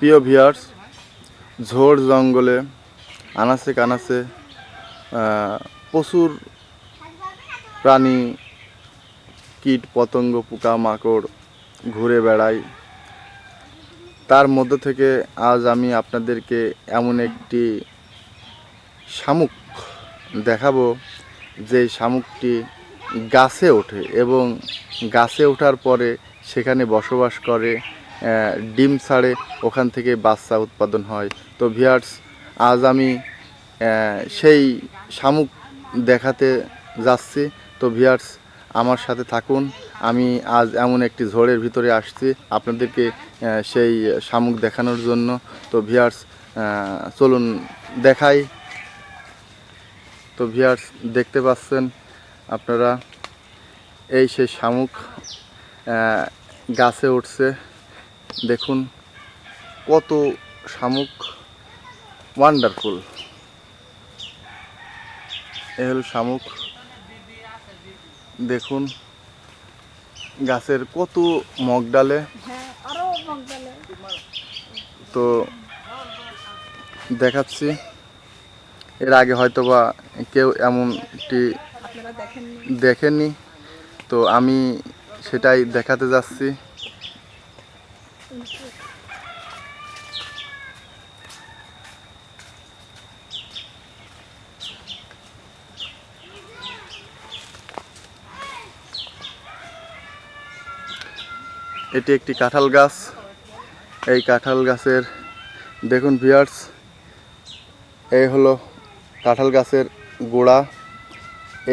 প্রিয় ভিয়ার্স ঝোড় জঙ্গলে, আনাচে কানাচে প্রচুর প্রাণী, কীট, পতঙ্গ পোকা মাকড় ঘুরে বেড়ায় তার মধ্য থেকে আজ আমি আপনাদেরকে এমন একটি শামুক দেখাবো, যে শামুকটি গাছে ওঠে এবং গাছে ওঠার পরে সেখানে বসবাস করে। ডিম ছাড়ে, ওখান থেকে বাচ্চা উৎপাদন হয়। তো ভিয়ার্স আজ আমি সেই শামুক দেখাতে যাচ্ছি। তো ভিয়ার্স আমার সাথে থাকুন। আমি আজ এমন একটি ঝড়ের ভিতরে আসছি আপনাদেরকে সেই শামুক দেখানোর জন্য। তো ভিয়ার্স চলুন দেখাই। তো ভিয়ার্স দেখতে পাচ্ছেন আপনারা, এই সেই শামুক গাছে উঠছে। দেখুন কত শামুক ওয়ান্ডারফুল এ হল শামুক। দেখুন গাছের কত মগডালে হ্যাঁ আরও মগডালে তো দেখাচ্ছি। এর আগে হয়তো বা কেউ এমনটি দেখেননি। দেখেনি তো আমি সেটাই দেখাতে যাচ্ছি। এটি একটি কাঁঠাল গাছ। এই কাঁঠাল গাছের, দেখুন ভিয়ার্স এই হলো কাঁঠাল গাছের গোড়া।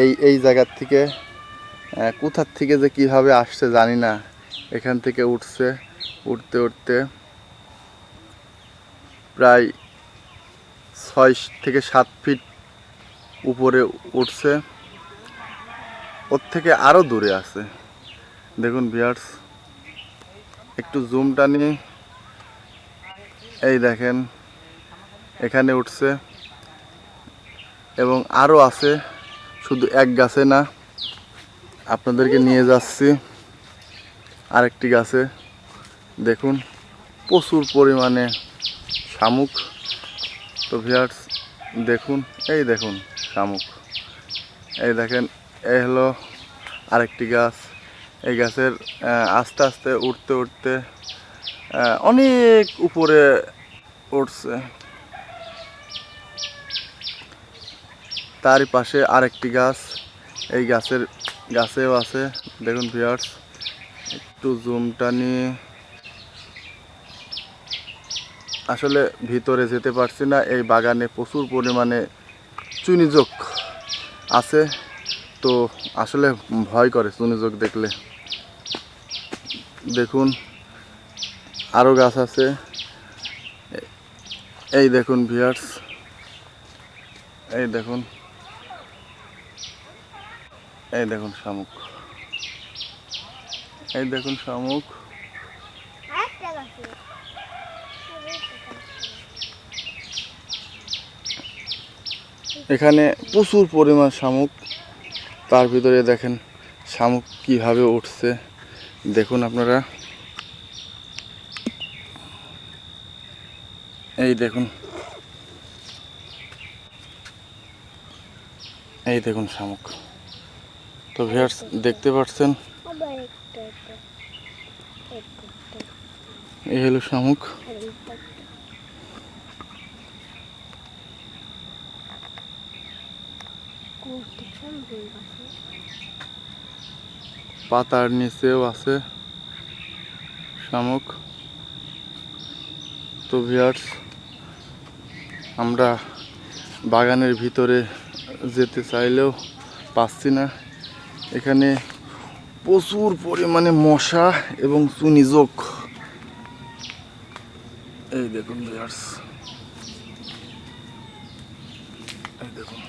এই এই জায়গার থেকে কোথার থেকে যে কীভাবে আসছে জানি না। এখান থেকে উঠছে, উঠতে উঠতে প্রায় ছয় থেকে সাত ফিট উপরে উঠছে। ওর থেকে আরও দূরে আছে। দেখুন বিয়ার্স একটু জুমটা নিয়ে এই দেখেন, এখানে উঠছে। এবং আরও আছে, শুধু এক গাছে না, আপনাদেরকে নিয়ে যাচ্ছি। আরেকটি গাছে, দেখুন, প্রচুর পরিমাণে শামুক। তো ভিয়ার্স দেখুন, এই দেখুন শামুক। এই দেখেন এই হলো আরেকটি গাছ। এই গাছের আস্তে আস্তে উঠতে উঠতে অনেক উপরে উঠছে তার পাশে আরেকটি গাছ, এই গাছের গাছেও আছে। দেখুন ভিয়ার্স একটু জুমটা নিয়ে। আসলে ভিতরে যেতে পারছি না, এই বাগানে প্রচুর পরিমাণে চুনিযোগ আছে। তো আসলে ভয় করে চুনিযোগ দেখলে। দেখুন আরও গাছ আছে। এই দেখুন ভিয়ার্স এই দেখুন এই দেখুন শামুক। এই দেখুন শামুক। এখানে প্রচুর পরিমাণ শামুক। তার ভিতরে দেখেন শামুক কীভাবে উঠছে। দেখুন আপনারা। এই দেখুন। এই দেখুন শামুক। তো ভিয়ার্স দেখতে পাচ্ছেন? এই হলো শামুক। সম্ভব আছে পাতার নিচেও আছে শামুক। তো ভিয়ার্স আমরা বাগানের ভিতরে যেতে চাইলেও পাচ্ছি না। এখানে প্রচুর পরিমাণে মশা এবং চুনিজোক এই দেখুন ভিয়ার্স এই দেখুন।